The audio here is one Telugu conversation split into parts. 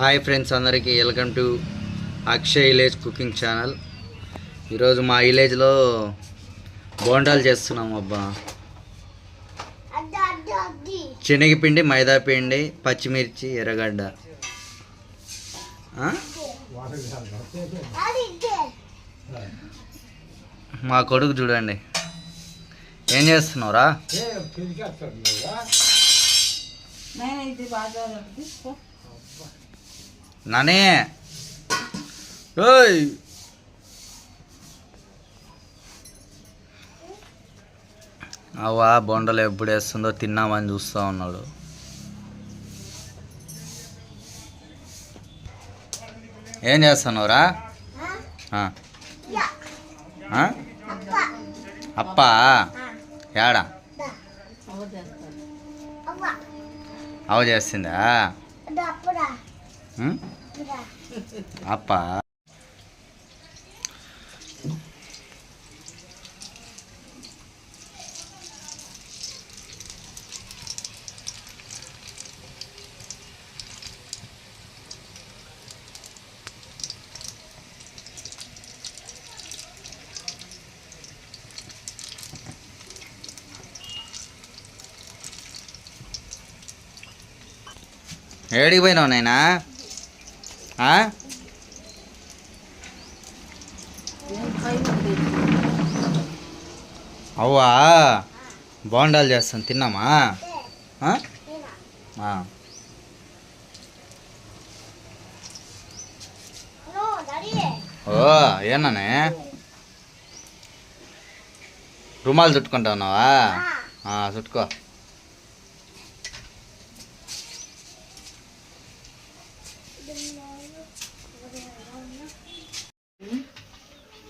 హాయ్ ఫ్రెండ్స్ అందరికీ welcome to Akshay village cooking channel. ఈరోజు మా విలేజ్లో బోండాలు చేస్తున్నాం అబ్బా. శనగపిండి మైదా పిండి పచ్చిమిర్చి ఎర్రగడ్డ? మా కొడుకు చూడండి. ఏం చేస్తున్నావురా? నేను. ఓయ్ అవ్వా బొండలు ఎప్పుడు వేస్తుందో తిన్నామని చూస్తూ ఉన్నాడు. ఏం చేస్తున్నావురా? అప్ప. యాడా? అవ్వ చేస్తాను అవ చేస్తుందా? ఉం? అప్ప ఏడికి పోయినావు నాయనా ఆ? నేను పైన అవ్వా బోండాలు చేస్తాను తిన్నామా? ఆ? ఓ ఏనానే? రుమాలు చుట్టుకుంటా ఉన్నావా?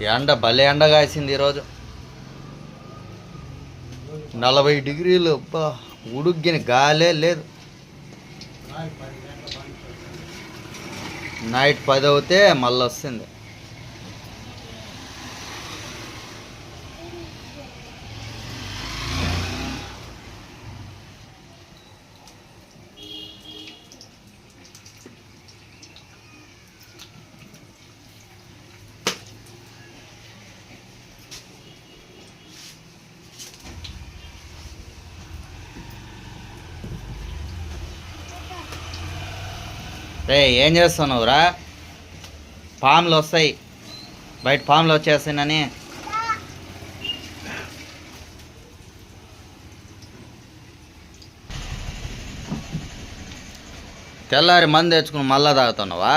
ఎండ భలే ఎండ కాసింది ఈరోజు. నలభై డిగ్రీలు అబ్బా ఉడుగ్గిన గాలే లేదు. నైట్ పది అవుతే మళ్ళీ వస్తుంది రే ఏం చేస్తున్నావురా? పాములు వస్తాయి. బయట పాములు వచ్చేస్తాయని తెల్లారి మంది తెచ్చుకుని మళ్ళా తాగుతున్నావా?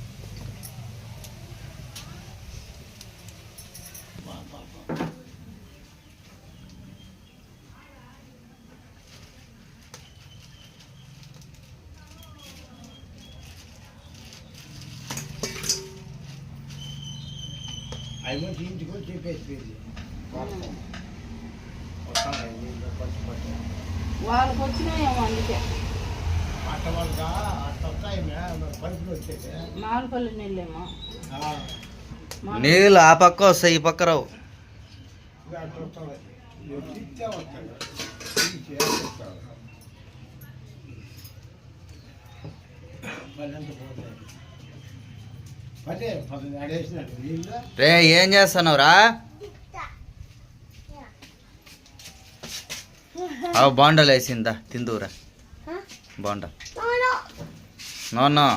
ఓ పైన పై చెప్పండి తిన్న అడికే అడికే చేస్తాను వాళ్ళకి వచ్చినాయేమో అందుకే మాలపల్లి నీళ్ళేమో. నీళ్ళు ఆ పక్క వస్తాయి ఈ పక్క రావు. రే ఏం చేస్తున్నావురా? అవు బాండలు వేసిందా తిందువురా. బాండ నో.